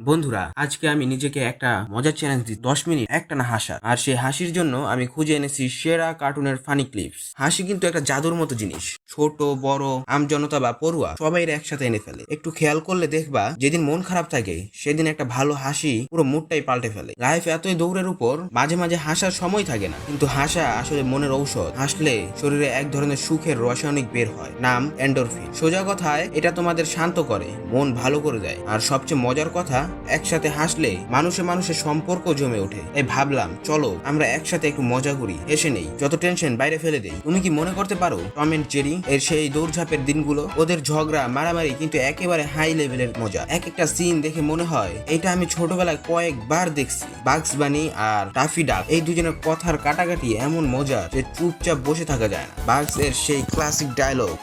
বন্ধুরা, আজকে আমি নিজেকে একটা মজার চ্যালেঞ্জ দিই দশ মিনিট, একটা না হাসা আর সেই হাসির জন্য আমি খুঁজে এনেছি সেরা কার্টুনের ফানি ক্লিপস হাসি কিন্তু একটা জাদুর মতো জিনিস। ছোট, বড় আমজনতা বা পড়ুয়া, সবাই একসাথে এনে ফেলে। একটু খেয়াল করলে দেখবা, যেদিন মন খারাপ থাকে, সেদিন একটা ভালো হাসি পুরো মুডটাই পাল্টে ফেলে। লাইফ এতই দৌড়ের উপর, মাঝে মাঝে হাসার সময় থাকে না। কিন্তু হাসা আসলে মনের ঔষধ। হাসলে শরীরে এক ধরনের সুখের রাসায়নিক বের হয়, নাম এন্ডোরফিন সোজা কথায়, এটা তোমাদের শান্ত করে, মন ভালো করে দেয়। আর সবচেয়ে মজার কথা একসাথে হাসলে মানুষে মানুষের সম্পর্ক জমে ওঠে। তাই ভাবলাম, চলো আমরা একসাথে একটু মজা করি, এসে নেই। যত টেনশন বাইরে ফেলে দেই। তুমি কি মনে করতে পারো টম এন্ড জেরি এর সেই দৌড়ঝাঁপের দিনগুলো? ওদের ঝগড়া, মারামারি কিন্তু একেবারে হাই লেভেলের মজা। এক একটা সিন দেখে মনে হয়, এটা আমি ছোটবেলায় কয়েকবার দেখছি। বাক্স বানি আর টাফি ডাক এই দুজনের কথার কাটাকাটি এমন মজা যে চুপচাপ বসে থাকা যায় না। বাক্স এর সেই ক্লাসিক ডায়লগ?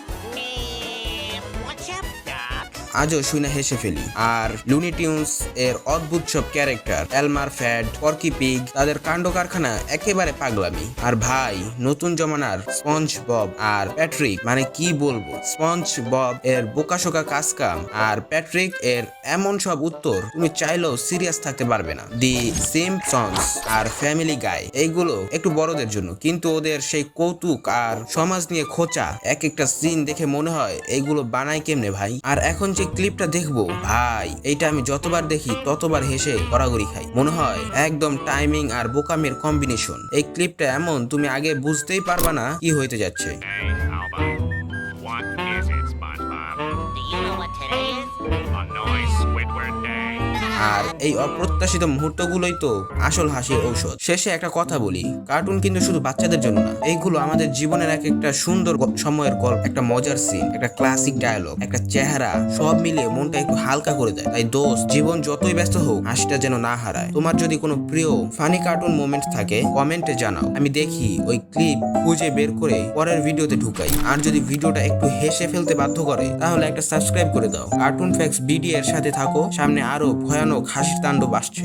আজও শুনে হেসে ফেলি। আর লুনিটিউন্স এর অদ্ভুত সব character Elmer Fudd Porky Pig তাদের কাণ্ড কারখানা একেবারে পাগলামি। আর ভাই, নতুন জমানার স্পঞ্জ বব আর প্যাট্রিক মানে কি বলব? স্পঞ্জ বব এর বোকাশোকা কাজ কাম আর প্যাট্রিক এর এমন সব উত্তর তুমি চাইলেও সিরিয়াস থাকতে পারবে না। দি সিমসন্স আর ফ্যামিলি গাই এইগুলো একটু বড়দের জন্য। কিন্তু ওদের সেই কৌতুক আর সমাজ নিয়ে খোঁচা, এক একটা সিন দেখে মনে হয় এইগুলো বানায় কেমনে ভাই? আর এখন যে ক্লিপটা দেখব ভাই এইটা আমি যতবার দেখি ততবার হেসে গড়াগড়ি খাই মনে হয় একদম টাইমিং আর বোকামের কম্বিনেশন এই ক্লিপটা এমন তুমি আগে বুঝতেই পারবা না কি হইতে যাচ্ছে What is it, SpongeBob? Do you know what today is? A noise Squidward day. আর এই অপ্রত্যাশিত মুহূর্তগুলোই তো আসল হাসির ঔষধ। শেষে একটা কথা বলি, কার্টুন কিন্তু শুধু বাচ্চাদের জন্য না, এইগুলো আমাদের জীবনের এক একটা সুন্দর সময়ের গল্প, একটা মজার সিন একটা ক্লাসিক ডায়লগ একটা চেহারা, সব মিলিয়ে মনটা একটু হালকা করে দেয়। তাই দোস্ত, জীবন যতই ব্যস্ত হোক, হাসিটা যেন না হারায়। তোমার যদি কোনো প্রিয় ফানি কার্টুন মোমেন্ট থাকে কমেন্টে জানাও। আমি দেখি ওই ক্লিপ খুঁজে বের করে পরের ভিডিওতে ঢুকাই। আর যদি ভিডিওটা একটু হেসে ফেলতে বাধ্য করে, তাহলে একটা সাবস্ক্রাইব করে দাও। কার্টুন ফ্যাক্স বিডি এর সাথে থাকো, সামনে আরও ভয়ানক হাসির তাণ্ডব আসছে।